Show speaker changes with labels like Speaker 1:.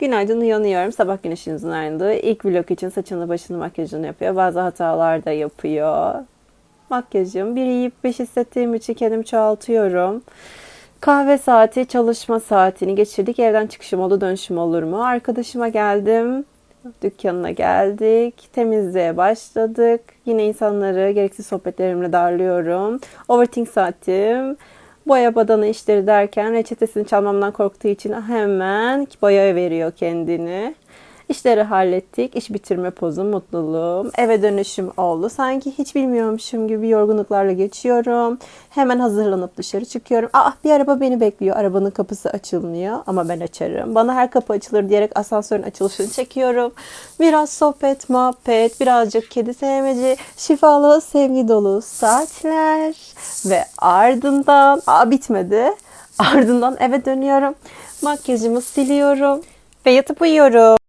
Speaker 1: Günaydın uyanıyorum. Sabah güneşinizin ayrıldığı ilk vlog için saçını başını makyajını yapıyor. Bazı hatalar da yapıyor. Makyajım. Bir yiyip beş hissettiğim için kendimi çoğaltıyorum. Kahve saati, çalışma saatini geçirdik. Evden çıkışım oldu, dönüşüm olur mu? Arkadaşıma geldim. Dükkanına geldik. Temizliğe başladık. Yine insanları gereksiz sohbetlerimle darlıyorum. Overthink saatim. Boya badana işleri derken reçetesini çalmamdan korktuğu için hemen boya veriyor kendini. İşleri hallettik. İş bitirme pozum, mutluluğum. Eve dönüşüm oldu. Sanki hiç bilmiyormuşum gibi yorgunluklarla geçiyorum. Hemen hazırlanıp dışarı çıkıyorum. Ah bir araba beni bekliyor. Arabanın kapısı açılmıyor ama ben açarım. Bana her kapı açılır diyerek asansörün açılışını çekiyorum. Biraz sohbet, muhabbet, birazcık kedi sevmeci, şifalı, sevgi dolu saatler. Ve ardından, aa bitmedi. Ardından eve dönüyorum. Makyajımı siliyorum ve yatıp uyuyorum.